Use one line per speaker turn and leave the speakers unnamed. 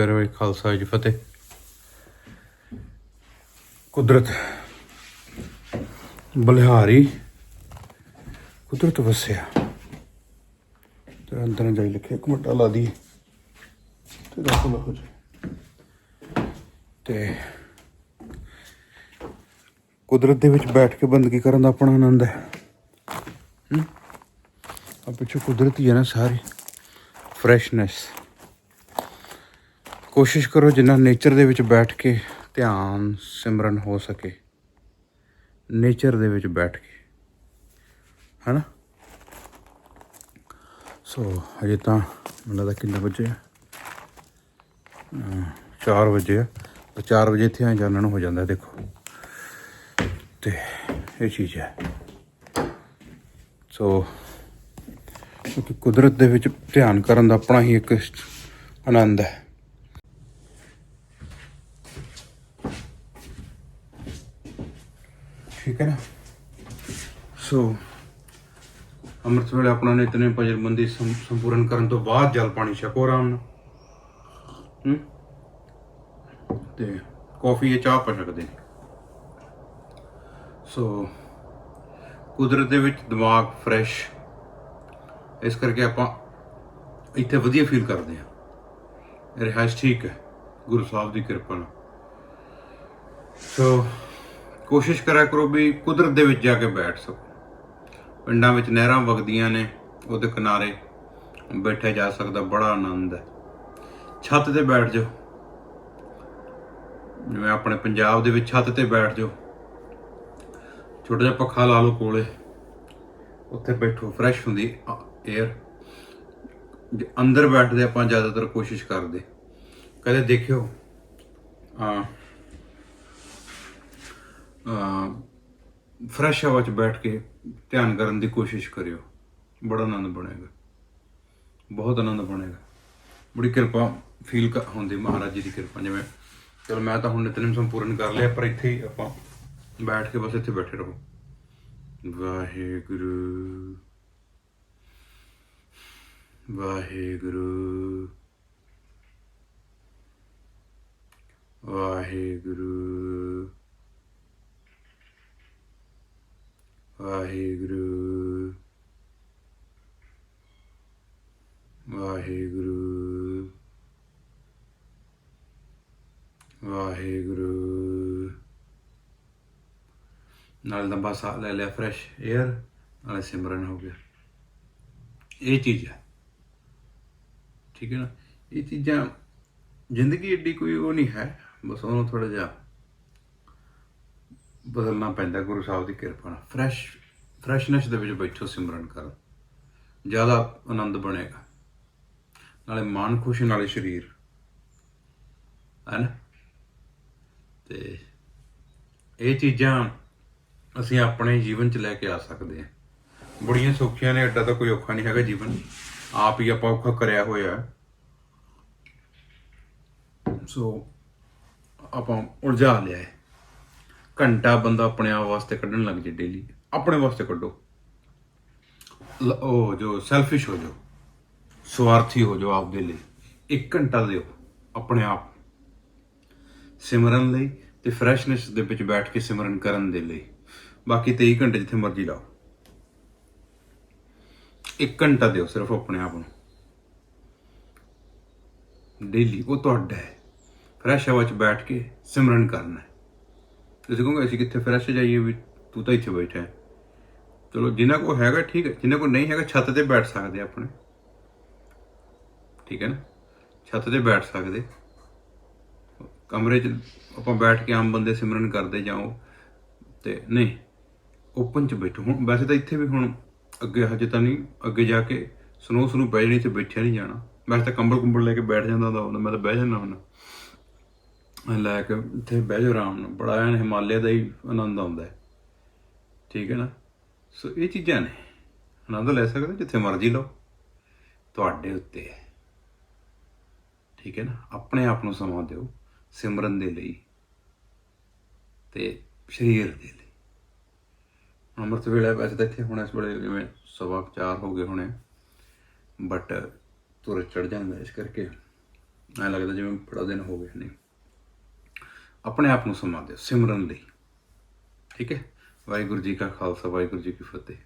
ਪਿਆਰੇ ਹੋਏ ਖਾਲਸਾ ਜੀ ਫਤਿਹ। ਕੁਦਰਤ, ਬਲਿਹਾਰੀ, ਕੁਦਰਤ ਵਸਿਆ। ਤੇ ਅੰਦਰ ਜਾਈ ਲਿਖਿਆ, ਇੱਕ ਮਿੰਟ ਲਾ ਦੀ। ਤੇ ਰੱਖ ਲਓ ਹੋ ਜਾਏ ਤੇ ਕੁਦਰਤ ਦੇ ਵਿੱਚ ਬੈਠ ਕੇ ਬੰਦਗੀ ਕਰਨ ਦਾ ਆਪਣਾ ਆਨੰਦ ਹੈ। ਹਮ? ਆ ਪਿੱਛੇ ਕੁਦਰਤੀ ਹੈ ਨਾ ਸਾਰੀ। ਫਰੈਸ਼ਨੈਸ ਕੋਸ਼ਿਸ਼ ਕਰੋ ਜਿੰਨਾ ਨੇਚਰ ਦੇ ਵਿੱਚ ਬੈਠ ਕੇ ਧਿਆਨ ਸਿਮਰਨ ਹੋ ਸਕੇ। ਨੇਚਰ ਦੇ ਵਿੱਚ ਬੈਠ ਕੇ। ਹੈਨਾ? ਸੋ ਹਜੇ ਤਾਂ ਮੈਨੂੰ ਲੱਗਦਾ ਕਿੰਨੇ ਵਜੇ ਆ? 4 ਵਜੇ ਆ। 4 ਵਜੇ ਇੱਥੇ ਆ ਜਾਣਨ ਹੋ ਜਾਂਦਾ, ਦੇਖੋ। ਤੇ ਇਹ ਚੀਜ਼ ਹੈ। ਸੋ ਕਿਉਂਕਿ ਕੁਦਰਤ ਦੇ ਵਿੱਚ ਧਿਆਨ ਕਰਨ ਦਾ ਆਪਣਾ ਹੀ ਇੱਕ ਆਨੰਦ ਹੈ। ਠੀਕ ਹੈ ਨਾ? ਸੋ ਅੰਮ੍ਰਿਤ ਵੇਲੇ ਆਪਣਾ ਨਿਤਨੇ ਭਜਨਬੰਦੀ ਸੰ- ਸੰਪੂਰਨ ਕਰਨ ਤੋਂ ਬਾਅਦ ਜਲ ਪਾਣੀ ਛਕੋ ਆਰਾਮ ਨਾਲ। ਹੂੰ? ਤੇ ਕਾਫੀ ਜਾਂ ਚਾਹ ਪਾ ਸਕਦੇ ਨੇ ਸੋ ਕੁਦਰਤ ਦੇ ਵਿੱਚ ਦਿਮਾਗ ਫਰੈਸ਼ ਇਸ ਕਰਕੇ ਆਪਾਂ ਇੱਥੇ ਵਧੀਆ ਫੀਲ ਕਰਦੇ ਹਾਂ। ਰਿਹਾਇਸ਼ ਠੀਕ ਹੈ, ਗੁਰੂ ਸਾਹਿਬ ਦੀ ਕਿਰਪਾ ਨਾਲ। ਸੋ ਕੋਸ਼ਿਸ਼ ਕਰਿਆ ਕਰੋ ਵੀ ਕੁਦਰਤ ਦੇ ਵਿੱਚ ਜਾ ਕੇ ਬੈਠ ਸਕੋ। ਪਿੰਡਾਂ ਵਿੱਚ ਨਹਿਰਾਂ ਵਗਦੀਆਂ ਨੇ, ਉਹਦੇ ਕਿਨਾਰੇ ਬੈਠਿਆ ਜਾ ਸਕਦਾ, ਬੜਾ ਆਨੰਦ ਹੈ। ਛੱਤ ਤੇ ਬੈਠ ਜਾਓ। ਜਿਵੇਂ ਆਪਣੇ ਪੰਜਾਬ ਦੇ ਵਿੱਚ ਛੱਤ ਤੇ ਬੈਠ ਜਾਓ। ਛੋਟਾ ਜਿਹਾ ਪੱਖਾ ਲਾ ਲਓ ਕੋਲੇ। ਉੱਥੇ ਬੈਠੋ ਫਰੈਸ਼ ਹੁੰਦੀ 에ਅਰ ਅੰਦਰ ਬੈਠਦੇ ਆਪਾਂ ਜ਼ਿਆਦਾਤਰ ਕੋਸ਼ਿਸ਼ ਕਰਦੇ। ਕਦੇ ਦੇਖਿਓ, ਆ ਫਰੈਸ਼ ਹਵਾ 'ਚ ਬੈਠ ਕੇ ਧਿਆਨ ਕਰਨ ਦੀ ਕੋਸ਼ਿਸ਼ ਕਰਿਓ। ਬੜਾ ਆਨੰਦ ਬਣੇਗਾ। ਬਹੁਤ ਆਨੰਦ ਬਣੇਗਾ। ਬੜੀ ਕਿਰਪਾ ਫੀਲ ਹੁੰਦੀ ਮਹਾਰਾਜ ਜੀ ਦੀ ਕਿਰਪਾ। ਜਿਵੇਂ ਚਲ ਮੈਂ ਤਾਂ ਹੁਣ ਨਿਤਨੇਮ ਸੰਪੂਰਨ ਕਰ ਲਿਆ, ਪਰ ਇੱਥੇ ਹੀ ਆਪਾਂ ਬੈਠ ਕੇ ਬਸ ਇੱਥੇ ਬੈਠੇ ਰਹੋ। ਵਾਹਿਗੁਰੂ। ਵਾਹਿਗੁਰੂ। ਵਾਹਿਗੁਰੂ। ਵਾਹਿਗੁਰੂ। ਵਾਹਿਗੁਰੂ। ਵਾਹਿਗੁਰੂ। ਨਾਲ ਲੰਬਾ ਸਾਹ ਲੈ ਲਿਆ ਫਰੈਸ਼ 에ਅਰ ਨਾਲੇ ਸਿਮਰਨ ਹੋ ਗਿਆ। ਇਹ ਚੀਜ਼। ਹੈ ਠੀਕ ਹੈ ਨਾ? ਇਹ ਚੀਜ਼ਾਂ ਜ਼ਿੰਦਗੀ ਏਡੀ ਕੋਈ ਉਹ ਨਹੀਂ ਹੈ, ਬਸ ਉਹਨੂੰ ਥੋੜਾ ਜਿਹਾ ਬਦਲਣਾ ਪੈਂਦਾ ਗੁਰੂ ਸਾਹਿਬ ਦੀ ਕਿਰਪਾ ਨਾਲ। ਫਰੈਸ਼ ਫਰੈਸ਼ਨੈਸ ਦੇ ਵਿੱਚ ਬੈਠੋ, ਸਿਮਰਨ ਕਰੋ। ਜ਼ਿਆਦਾ ਆਨੰਦ ਬਣੇਗਾ। ਨਾਲੇ ਮਨ ਖੁਸ਼, ਨਾਲੇ ਸਰੀਰ। ਹੈ ਨਾ? ਤੇ ਇਹ ਚੀਜ਼ਾਂ ਅਸੀਂ ਆਪਣੇ ਜੀਵਨ 'ਚ ਲੈ ਕੇ ਆ ਸਕਦੇ ਹਾਂ। ਬੜੀਆਂ ਸੌਖੀਆਂ ਨੇ, ਐਡਾ ਤਾਂ ਕੋਈ ਔਖਾ ਨਹੀਂ ਹੈਗਾ ਜੀਵਨ। ਆਪ ਹੀ ਆਪਾਂ ਔਖਾ ਕਰਿਆ ਹੋਇਆ। ਸੋ ਆਪਾਂ ਉਲਝਾ ਲਿਆ ਹੈ। ਘੰਟਾ ਬੰਦਾ ਆਪਣੇ ਆਪ ਵਾਸਤੇ ਕੱਢਣ ਲੱਗ ਜੇ ਡੇਲੀ ਆਪਣੇ ਵਾਸਤੇ ਕੱਢੋ। ਲ- ਉਹ ਜੋ ਸੈਲਫਿਸ਼ ਹੋ ਜਾਓ। ਸਵਾਰਥੀ ਹੋ ਜਾਓ ਆਪਦੇ ਲਈ। ਇੱਕ ਘੰਟਾ ਦਿਓ ਆਪਣੇ ਆਪ ਸਿਮਰਨ ਲਈ ਤੇ ਫਰੈਸ਼ਨੈਸ ਦੇ ਵਿੱਚ ਬੈਠ ਕੇ ਸਿਮਰਨ ਕਰਨ ਦੇ ਲਈ। ਬਾਕੀ 23 ਘੰਟੇ ਜਿੱਥੇ ਮਰਜ਼ੀ ਲਾਓ। ਇੱਕ ਘੰਟਾ ਦਿਓ ਸਿਰਫ ਆਪਣੇ ਆਪ ਨੂੰ। ਡੇਲੀ ਉਹ ਤੁਹਾਡਾ ਹੈ। ਫਰੈਸ਼ ਹਵਾ 'ਚ ਬੈਠ ਕੇ ਸਿਮਰਨ ਕਰਨਾ ਤੁਸੀਂ ਕਹੋਗੇ ਅਸੀਂ ਕਿੱਥੇ ਫਰੈਸ਼ ਜਾਈਏ ਵੀ ਤੂੰ ਤਾਂ ਇੱਥੇ ਬੈਠਾ ਹੈ। ਚਲੋ ਜਿਨ੍ਹਾਂ ਕੋ ਹੈਗਾ ਠੀਕ ਹੈ ਜਿਨ੍ਹਾਂ ਕੋ ਨਹੀਂ ਹੈਗਾ ਛੱਤ ਤੇ ਬੈਠ ਸਕਦੇ ਆਪਣੇ। ਠੀਕ ਹੈ ਨਾ? ਛੱਤ ਤੇ ਬੈਠ ਸਕਦੇ। ਕਮਰੇ 'ਚ ਆਪਾਂ ਬੈਠ ਕੇ ਆਮ ਬੰਦੇ ਸਿਮਰਨ ਕਰਦੇ ਜਾਓ ਤੇ ਨਹੀਂ ਓਪਨ 'ਚ ਬੈਠੋ। ਹੁਣ ਵੈਸੇ ਤਾਂ ਇੱਥੇ ਵੀ ਹੁਣ ਅੱਗੇ ਹਜੇ ਤਾਂ ਨਹੀਂ, ਅੱਗੇ ਜਾ ਕੇ ਸਨੋ ਸਨੋ ਪੈ ਜਾਣੀ ਤੇ ਬੈਠਿਆ ਨਹੀਂ ਜਾਣਾ। ਵੈਸੇ ਤਾਂ ਕੰਬਲ ਕੁੰਬਲ ਲੈ ਕੇ ਬੈਠ ਜਾਂਦਾ ਹੁੰਦਾ ਉਦੋਂ ਮੈਂ ਤਾਂ ਬਹਿ ਜਾਂਦਾ ਹੁੰਦਾ। ਲੈ ਕੇ ਇੱਥੇ ਬਹਿ ਜਾਓ ਆਰਾਮ ਨਾਲ। ਬੜਾ ਐਨ ਹਿਮਾਲਿਆ ਦਾ ਹੀ ਆਨੰਦ ਆਉਂਦਾ ਹੈ। ਠੀਕ ਹੈ ਨਾ? ਸੋ ਇਹ ਚੀਜ਼ਾਂ ਨੇ। ਆਨੰਦ ਲੈ ਸਕਦੇ ਜਿੱਥੇ ਮਰਜ਼ੀ ਲਓ। ਤੁਹਾਡੇ ਉੱਤੇ ਹੈ। ਠੀਕ ਹੈ ਨਾ? ਆਪਣੇ ਆਪ ਨੂੰ ਸਮਾਂ ਦਿਓ, ਸਿਮਰਨ ਦੇ ਲਈ ਤੇ ਸਰੀਰ ਦੇ ਲਈ। ਅੰਮ੍ਰਿਤ ਵੇਲੇ ਵੈਸੇ ਤਾਂ ਇੱਥੇ ਹੁਣ ਇਸ ਵੇਲੇ ਜਿਵੇਂ ਸਵਾ ਕੁ ਹੋ ਗਏ ਹੋਣੇ ਬਟ ਤੁਰ ਚੜ ਜਾਂਦਾ ਇਸ ਕਰਕੇ। ਐ ਲੱਗਦਾ ਜਿਵੇਂ ਬੜਾ ਦਿਨ ਹੋ ਗਏ ਨੇ। ਆਪਣੇ ਆਪ ਨੂੰ ਸਮਾਂ ਦਿਓ ਸਿਮਰਨ ਲਈ। ਠੀਕ ਹੈ? ਵਾਹਿਗੁਰੂ ਜੀ ਕਾ ਖਾਲਸਾ, ਵਾਹਿਗੁਰੂ ਜੀ ਕੀ ਫਤਿਹ।